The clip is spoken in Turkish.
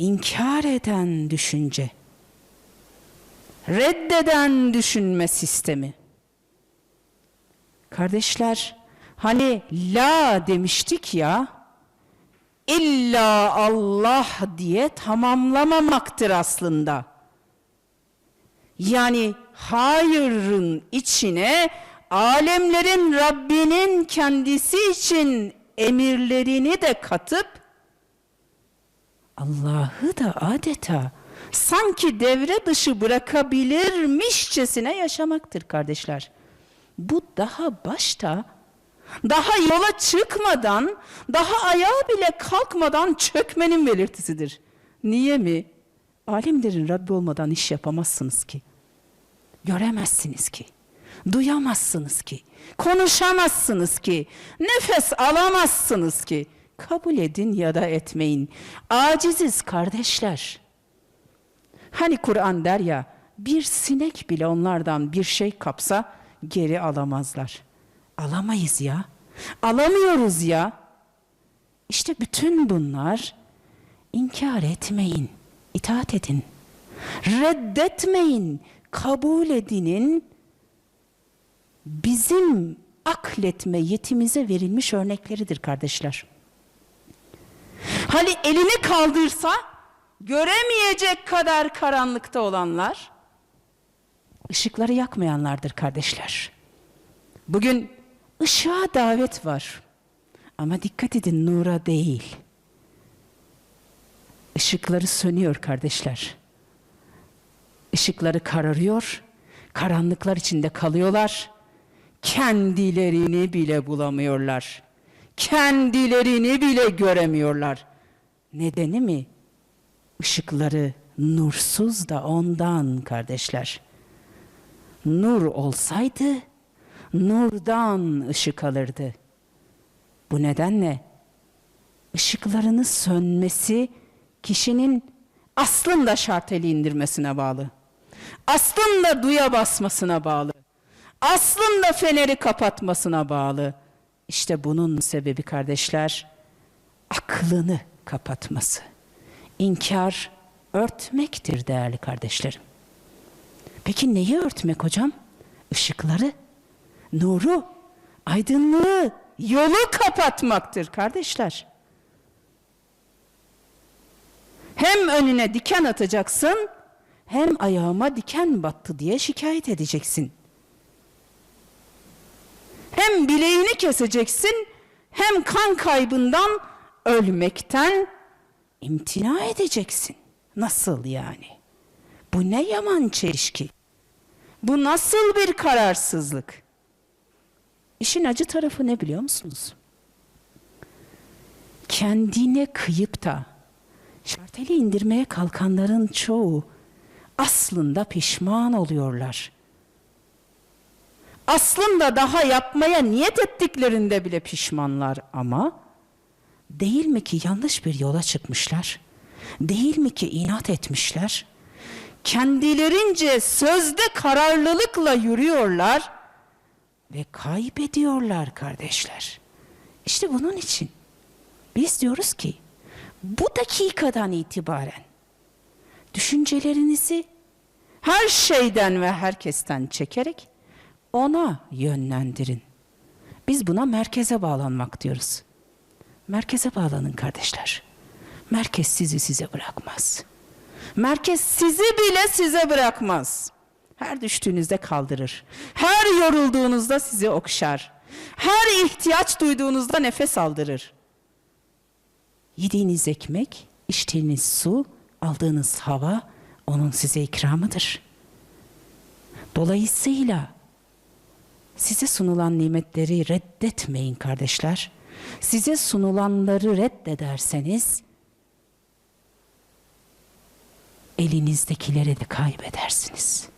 inkar eden düşünce, reddeden düşünme sistemi. Kardeşler, hani la demiştik ya, illa Allah diye tamamlamamaktır aslında. Yani hayırın içine alemlerin Rabbinin kendisi için emirlerini de katıp Allah'ı da adeta sanki devre dışı bırakabilirmişçesine yaşamaktır kardeşler. Bu daha başta daha yola çıkmadan, daha ayağa bile kalkmadan çökmenin belirtisidir. Niye mi? Alimlerin Rabbi olmadan iş yapamazsınız ki. Göremezsiniz ki. Duyamazsınız ki. Konuşamazsınız ki. Nefes alamazsınız ki. Kabul edin ya da etmeyin. Aciziz kardeşler. Hani Kur'an der ya, bir sinek bile onlardan bir şey kapsa geri alamazlar. Alamayız ya. Alamıyoruz ya. İşte bütün bunlar inkar etmeyin, itaat edin. Reddetmeyin, kabul edinin bizim akletme yetimize verilmiş örnekleridir kardeşler. Hani elini kaldırsa göremeyecek kadar karanlıkta olanlar ışıkları yakmayanlardır kardeşler. Bugün ışığa davet var. Ama dikkat edin nura değil. Işıkları sönüyor kardeşler. Işıkları kararıyor. Karanlıklar içinde kalıyorlar. Kendilerini bile bulamıyorlar. Kendilerini bile göremiyorlar. Nedeni mi? Işıkları nursuz da ondan kardeşler. Nur olsaydı nurdan ışık alırdı. Bu nedenle ışıklarını sönmesi kişinin aslında şarteli indirmesine bağlı. Aslında duya basmasına bağlı. Aslında feneri kapatmasına bağlı. İşte bunun sebebi kardeşler aklını kapatması. İnkar örtmektir değerli kardeşlerim. Peki neyi örtmek hocam? Işıkları, nuru, aydınlığı, yolu kapatmaktır kardeşler. Hem önüne diken atacaksın, hem ayağıma diken battı diye şikayet edeceksin. Hem bileğini keseceksin, hem kan kaybından ölmekten imtina edeceksin. Nasıl yani? Bu ne yaman çelişki? Bu nasıl bir kararsızlık? İşin acı tarafı ne biliyor musunuz? Kendine kıyıp da şarteli indirmeye kalkanların çoğu aslında pişman oluyorlar. Aslında daha yapmaya niyet ettiklerinde bile pişmanlar ama değil mi ki yanlış bir yola çıkmışlar? Değil mi ki inat etmişler? Kendilerince sözde kararlılıkla yürüyorlar ve kaybediyorlar kardeşler. İşte bunun için biz diyoruz ki bu dakikadan itibaren düşüncelerinizi her şeyden ve herkesten çekerek ona yönlendirin. Biz buna merkeze bağlanmak diyoruz. Merkeze bağlanın kardeşler. Merkez sizi size bırakmaz. Merkez sizi bile size bırakmaz. Her düştüğünüzde kaldırır. Her yorulduğunuzda sizi okşar. Her ihtiyaç duyduğunuzda nefes aldırır. Yediğiniz ekmek, içtiğiniz su, aldığınız hava onun size ikramıdır. Dolayısıyla size sunulan nimetleri reddetmeyin kardeşler. Size sunulanları reddederseniz elinizdekileri de kaybedersiniz.''